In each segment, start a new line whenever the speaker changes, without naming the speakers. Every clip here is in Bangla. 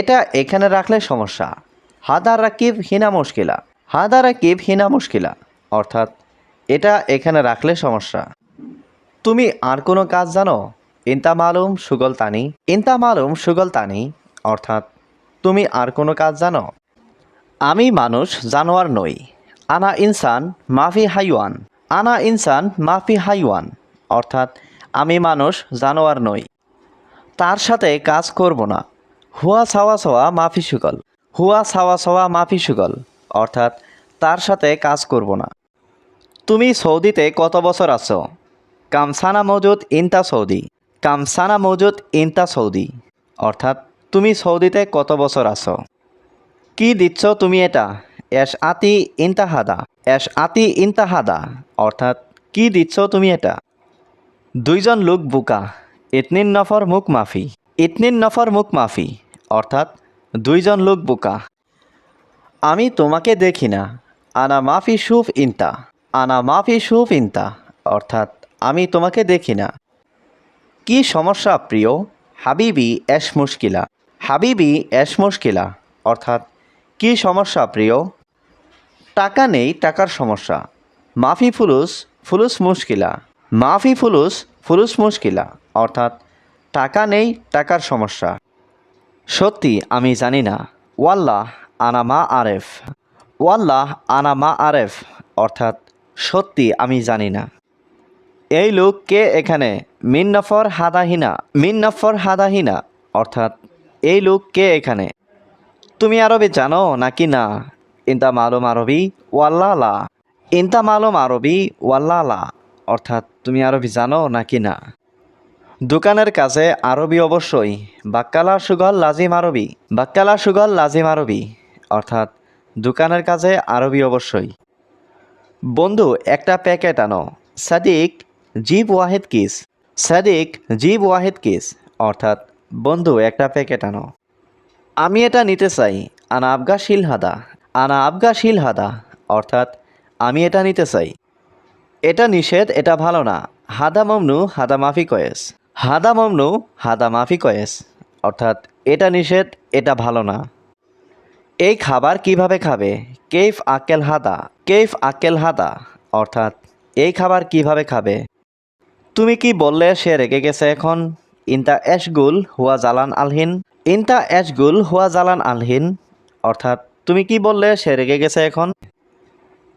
এটা এখানে রাখলে সমস্যা। হাদা রাকিব হিনা মুশকিলা। হাদা রাকিব হিনা মুশকিলা। অর্থাৎ, এটা এখানে রাখলে সমস্যা। তুমি আর কোনো কাজ জানো? ইন্তা মালুম সুগল তানি। ইন্তা মালুম সুগল তানি, অর্থাৎ, তুমি আর কোনো কাজ জানো? আমি মানুষ, জানোয়ার নই। আনা ইনসান, মাফি হাইওয়ান। আনা ইনসান, মাফি হাইওয়ান। অর্থাৎ, আমি মানুষ, জানোয়ার নই। তার সাথে কাজ করব না। হুয়া সাওয়া সাওয়া মাফি সুগল। হুয়া সাওয়া সাওয়া মাফি সুগল। অর্থাৎ তার সাথে কাজ করব না। তুমি সৌদিতে কত বছর আছো? কামসানা মজুদ ইনতা সৌদি। কামসানা মজুদ ইনতা সৌদি। অর্থাৎ তুমি সৌদিতে কত বছর আছো? কি দিচ্ছ তুমি এটা? এস আতি ইন্তাহাদা। এস আতি ইন্তাহাদা। অর্থাৎ কি দিচ্ছ তুমি এটা? দুইজন লোক বুকা। ইতনিন নফর মুখ মাফি। ইতনিন নফর মুখ মাফি। অর্থাৎ দুইজন লোক বোকা। আমি তোমাকে দেখি না। আনা মাফি সুফ ইনতা। আনা মাফি সুফ ইনতা। অর্থাৎ আমি তোমাকে দেখি না। কি সমস্যা প্রিয়? হাবিবি এস মুশকিলা। হাবিবি এস মুশকিলা। অর্থাৎ কি সমস্যা প্রিয়? টাকা নেই, টাকার সমস্যা। মাফি ফুলুস ফুলুস মুশকিলা। মাফি ফুলুস ফুলুস মুশকিলা। অর্থাৎ টাকা নেই, টাকার সমস্যা। সত্যি, আমি জানি না। ওয়াল্লাহ আনা মা আরেফ। ওয়াল্লাহ আনা মা আরেফ, অর্থাৎ সত্যি, আমি জানি না। এই লোক কে এখানে? মিন নফর হাদাহিনা মিন নফর হাদাহিনা, অর্থাৎ এই লোক কে এখানে? তুমি আরবি জানো নাকি না? ইন্তা মালুম আরবি, ওয়াল্লালা। ইন্তা মালুম আরবি, ওয়াল্লালা, অর্থাৎ তুমি আরবি জানো নাকি না? দোকানের কাছে আরবি অবশ্যই। বাক্কালা সুগল লাজিম আরবি। বাক্কালা সুগল লাজিম আরবি। অর্থাৎ দোকানের কাছে আরবি অবশ্যই। বন্ধু, একটা প্যাকেট আনো। সাদিক, জিব ওয়াহেদ কিস। সাদিক, জিব ওয়াহেদ কিস। অর্থাৎ, বন্ধু, একটা প্যাকেট আনো। আমি এটা নিতে চাই। আনা আবগা শিল হাদা। আনা আবগা শিল হাদা। অর্থাৎ, আমি এটা নিতে চাই। এটা নিষেধ, এটা ভালো না। হাদা মমনু, হাদা মাফি কয়েস হাদা মমনু, হাদা মাফি কয়েস। অর্থাৎ, এটা নিষেধ, এটা ভালো না। এই খাবার কীভাবে খাবে? কেফ আকেল হাদা কেফ আকেল হাদা। অর্থাৎ, এই খাবার কীভাবে খাবে? তুমি কি বললে সে রেগে গেছে এখন? ইনতা এশগুল হুয়া জালান আলহিন। ইনতা এশগুল হুয়া জালান আলহিন। অর্থাৎ, তুমি কি বললে সে রেগে গেছে এখন?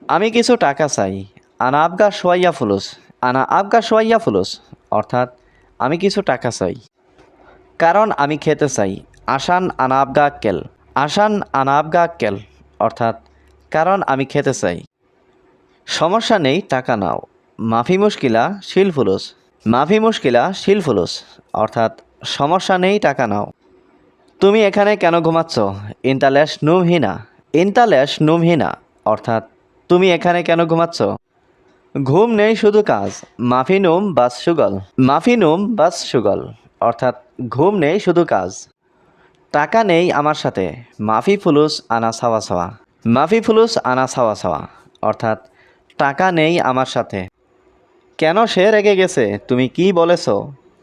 আমি কিছু টাকা চাই। আনা আবগা সোয়াইয়া ফুলুস। আনা আবগা সোয়াইয়া ফুলুস। অর্থাৎ আমি কিছু টাকা চাই। কারণ আমি খেতে চাই। আসান আনা আবগা আক্কেল আসান আনা আবগা আক্কেল অর্থাৎ কারণ আমি খেতে চাই। সমস্যা নেই, টাকা নাও। মাফি মুশকিলা শিল ফুলুস মাফি মুশকিলা শিল ফুলুস অর্থাৎ সমস্যা নেই, টাকা নাও। তুমি এখানে কেন ঘুমাচ্ছ? ইন্টালেশ নুমহিনা ইন্টালেশ নুমহিনা অর্থাৎ তুমি এখানে কেন ঘুমাচ্ছ? ঘুম নেই শুধু কাজ। মাফিনুম বাস সুগল। মাফিনুম বাস সুগল। অর্থাৎ ঘুম নেই শুধু কাজ। টাকা নেই আমার সাথে। মাফি ফুলুস আনা সাওয়া সাওয়া মাফি ফুলুস আনা সাওয়া সাওয়া অর্থাৎ টাকা নেই আমার সাথে। কেন সে রেগে গেছে? তুমি কি বলেছ?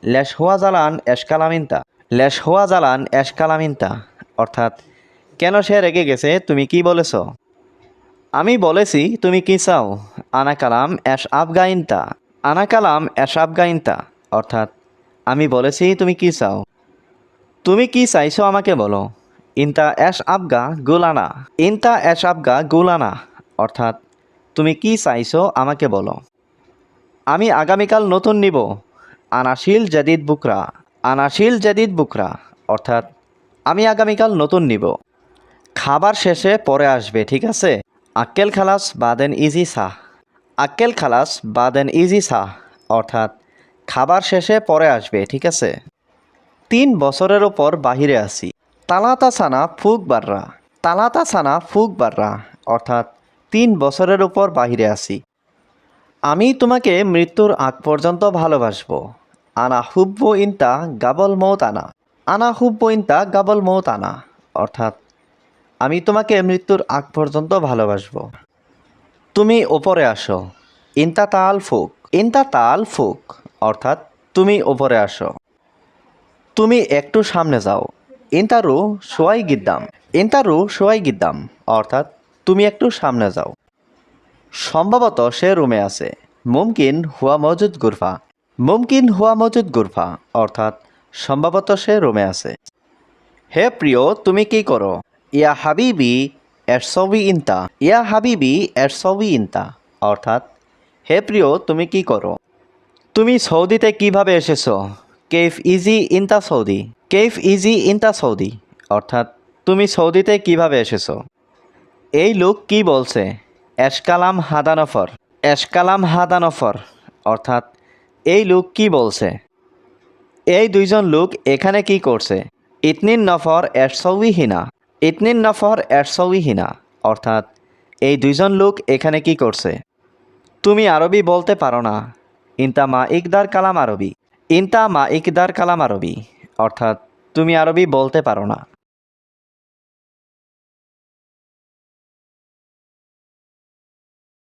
লেশ হুয়া জালান এশকালামিনতা লেশ হুয়া জালান এশকালামিনতা অর্থাৎ কেন সে রেগে গেছে? তুমি কি বলেছ? আমি বলেছি, তুমি কি চাও? আনা কালাম এশ আফগাইনতা। আনা কালাম এশ আফগাইনতা। অর্থাৎ, আমি বলেছি, তুমি কি চাও? তুমি কি চাইছো আমাকে বলো? ইনতা এশ আবগা গুলানা। ইনতা এশ আবগা গুলানা। অর্থাৎ, তুমি কি চাইছো আমাকে বলো। আমি আগামীকাল নতুন নিব। আনাশিল জাদিদ বুকরা। আনাশিল জাদিদ বুকরা। অর্থাৎ, আমি আগামীকাল নতুন নিব। খাবার শেষে পরে আসবে, ঠিক আছে? আক্কেল খালাস, বাদেন ইজি সাহ আক্কেল খালাস, বাদেন ইজি সাহ অর্থাৎ খাবার শেষে পরে আসবে, ঠিক আছে? তিন বছরের ওপর বাহিরে আছি তালাতা সানা ফুক বাররা। তালাতা সানা ফুক বাররা, অর্থাৎ তিন বছরের ওপর বাহিরে আছি আমি তোমাকে মৃত্যুর আগ পর্যন্ত ভালোবাসবো। আনা হুব্ব ইনতা গাবল মৌত আনা আনা হুব্ব ইনতা গাবল মৌত আনা অর্থাৎ আমি তোমাকে মৃত্যুর আগ পর্যন্ত ভালোবাসবো। তুমি ওপরে আসো। ইনতা তাল ফুক। ইনতা তাল ফুক, অর্থাৎ তুমি ওপরে আসো। তুমি একটু সামনে যাও। ইন্তারু সোয়াই গিদ্দাম। ইন্তারু সোয়াই গিদ্দাম, অর্থাৎ তুমি একটু সামনে যাও। সম্ভবত সে রুমে আছে। মুমকিন হুয়া মজুদ গুরফা। মুমকিন হুয়া মজুদ গুরফা, অর্থাৎ সম্ভবত সে রুমে আছে। হে প্রিয়, তুমি কি করো? ইয়া হাবিবি এরসবি ইন্তা। ইয়া হাবিবি এরসবি ইন্তা। অর্থাৎ, হে প্রিয়, তুমি কি করো? তুমি সৌদিতে কীভাবে এসেছ? কেফ ইজি ইনতা সৌদি। কেফ ইজি ইনতা সৌদি। অর্থাৎ, তুমি সৌদিতে কীভাবে এসেছ? এই লোক কি বলছে? এশকালাম হাদানফর। এশকালাম হাদানফর। অর্থাৎ, এই লোক কি বলছে? এই দুইজন লোক এখানে কি করছে? ইতনিন নফর এরসৌই হিনা। ইতনিন নফর এরসৌহীনা হিনা, অর্থাৎ এই দুইজন লোক এখানে কি করছে? তুমি আরবি বলতে পারো না। ইনতা মা ইকদার কালাম আরবি। ইনতা মা ইকদার কালাম আরবি, অর্থাৎ তুমি আরবি বলতে পারো না।